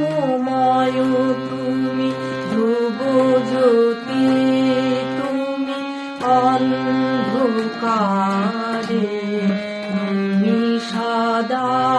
প্রেমময় তুমি অন্ধকারে তুমি সাদা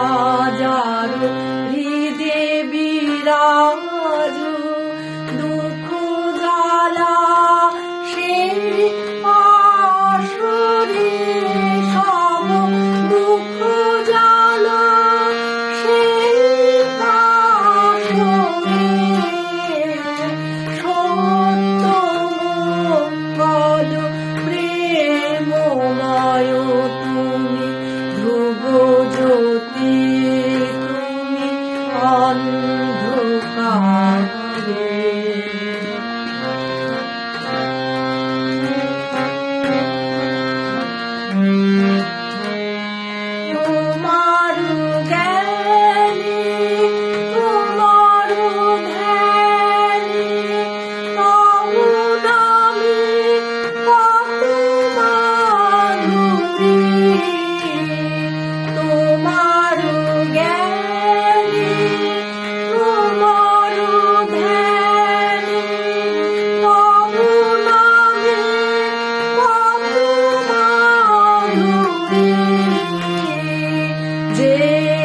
day.